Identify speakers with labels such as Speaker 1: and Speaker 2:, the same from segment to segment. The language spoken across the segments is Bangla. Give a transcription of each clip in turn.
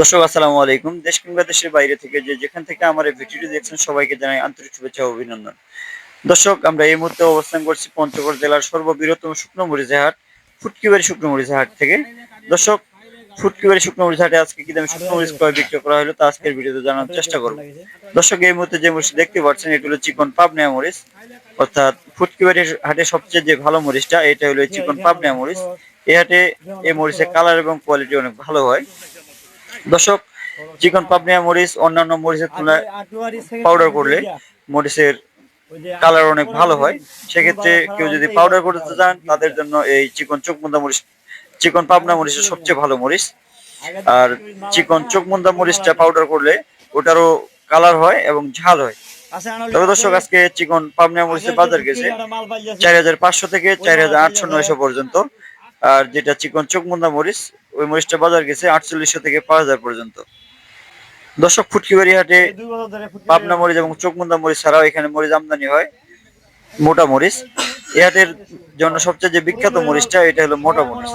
Speaker 1: দর্শক, আসসালামু আলাইকুম। দেশ কিংবা দেশের বাইরে থেকে যে যেখান থেকে আমার এই ভিডিওটি দেখছেন, সবাইকে জানাই আন্তরিক শুভেচ্ছা অভিনন্দন। দর্শক, আমরা এই মুহূর্তে অবস্থান করছি পঞ্চগড় জেলার সর্ববৃহত্তম শুকনো মরিচের হাট, ফুটকিবাড়ি শুকনো মরিচের হাট থেকে। দর্শক, ফুটকিবাড়ি শুকনো মরিচ হাটে আজকে কি দামে শুকনো মরিচ ক্রয় বিক্রয় করা হলো তা আজকের ভিডিওতে জানার চেষ্টা করব। দর্শক, এই মুহূর্তে যে মরিচ দেখতে পাচ্ছেন, এটি হলো চিকন পাবনা মরিচ। অর্থাৎ ফুটকিবাড়ির হাটে সবচেয়ে যে ভালো মরিচটা, এটা হলো চিকন পাবনা মরিচ। এই হাটে এই মরিচের কালার এবং কোয়ালিটি অনেক ভালো হয়। দর্শক, চিকন পাবনিয়া মরিচ, অন্যান্য মরিচের তুলনায় পাউডার করলে মরিচের কালার অনেক ভালো হয়। সেক্ষেত্রে কেউ যদি পাউডার করতে চান, তাদের জন্য এই চিকন চোখমুন্দা মরিচ, চিকন পাবনা মরিচের সবচেয়ে ভালো মরিচ। আর চিকন চোখমুন্দা মরিচটা পাউডার করলে ওটারও কালার হয় এবং ঝাল হয়। তবে দর্শক, আজকে চিকন পাবনা মরিচের বাজার গেছে চার হাজার পাঁচশো থেকে চার হাজার আটশো নয়শো পর্যন্ত। আর যেটা চিকন চোখমুন্দা মরিচ ওই মরিচটা বাজার গেছে আটচল্লিশশো থেকে পাঁচ হাজার পর্যন্ত। দর্শক ফুটকিবাড়ি হাটে পাবনা মরিচ এবং চোখমুন্দা মরিচ ছাড়াও এখানে মরিচ আমদানি হয় মোটা মরিচ। এই হাটের জন্য সবচেয়ে যে বিখ্যাত মরিচটা এটা হলো মোটা মরিচ।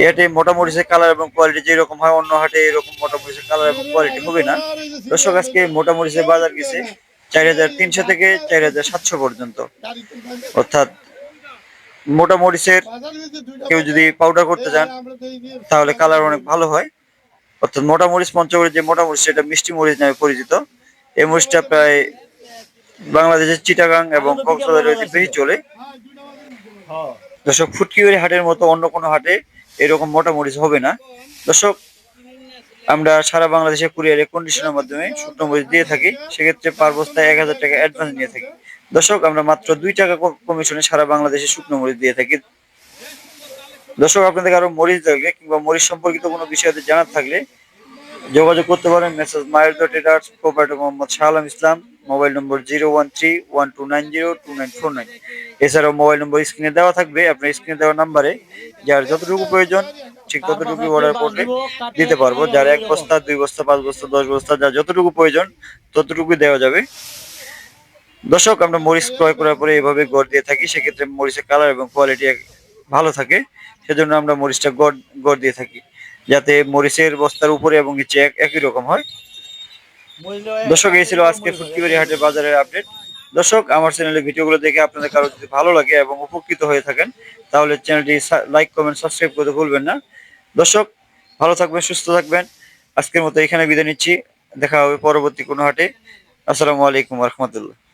Speaker 1: এই হাটে মোটা মরিচের কালার এবং কোয়ালিটি যেরকম হয় অন্য হাটে এরকম মোটা মরিচের কালার এবং কোয়ালিটি হবে না। দর্শক আজকে মোটা মরিচের বাজার গেছে চার হাজার তিনশো থেকে চার হাজার সাতশো পর্যন্ত। অর্থাৎ মোটা মরিচের কেউ যদি পাউডার করতে চান, তাহলে কালার অনেক ভালো হয়। অর্থাৎ মোটা মরিচ, পঞ্চগড়ের যে মোটা মরিচ, সেটা মিষ্টি মরিচ নামে পরিচিত। এই মরিচটা প্রায় বাংলাদেশের চিটাগাং এবং কক্সবাজারে চলে। দর্শক, ফুটকিবাড়ি হাটের মতো অন্য কোনো হাটে এরকম মোটা মরিচ হবে না। দর্শক আমরা সারা বাংলাদেশে কুরিয়ারে কন্ডিশনের মাধ্যমে শুকনো মরিচ দিয়ে থাকি, সেক্ষেত্রে পার বস্তায় এক হাজার টাকা অ্যাডভান্স নিয়ে থাকি। দর্শক, আমরা মাত্র দুই টাকা কমিশনে সারা বাংলাদেশে শুকনো মরিচ দিয়ে থাকি। দর্শক আপনাদের আরও মরিচ লাগলে কিংবা মরিচ সম্পর্কিত কোনো বিষয়তে জানার থাকলে যোগাযোগ করতে পারেন মেসেজ মায়ের dot এডার্স proprietor Mohammad Shah Alam Islam, mobile number zero one three one two nine zero two nine four nine. এছাড়াও মোবাইল নম্বর স্ক্রিনে দেওয়া থাকবে আপনার স্ক্রিনে দেওয়া নাম্বারে যার যতটুকু প্রয়োজন, ঠিক ততটুকু অর্ডার করলে দিতে পারব। যার এক বস্তা, দুই বস্তা, পাঁচ বস্তা, দশ বস্তা, যার যতটুকু প্রয়োজন ততটুকু দেওয়া যাবে। দর্শক, আমরা মরিচ ক্রয় করার পরে এভাবে গড় দিয়ে থাকি, সেক্ষেত্রে মরিচের কালার এবং কোয়ালিটি ভালো থাকে। সেজন্য আমরা মরিচটা গড় গড় দিয়ে থাকি। যাতে মরিচের বস্তার উপরে এবং নিচে এক- একই রকম হয়। দর্শক, এই ছিল আজকে ফুটকিবাড়ি হাটের বাজারের আপডেট। দর্শক, আমার চ্যানেলের ভিডিওগুলো দেখে আপনাদের কারও যদি ভালো লাগে এবং উপকৃত হয়ে থাকেন, তাহলে চ্যানেলটি লাইক কমেন্ট সাবস্ক্রাইব করতে ভুলবেন না। দর্শক, ভালো থাকবেন, সুস্থ থাকবেন। আজকের মতো এখানে বিদায় নিচ্ছি। দেখা হবে পরবর্তী কোনো হাটে। আসসালামু আলাইকুম রহমতুল্লাহ।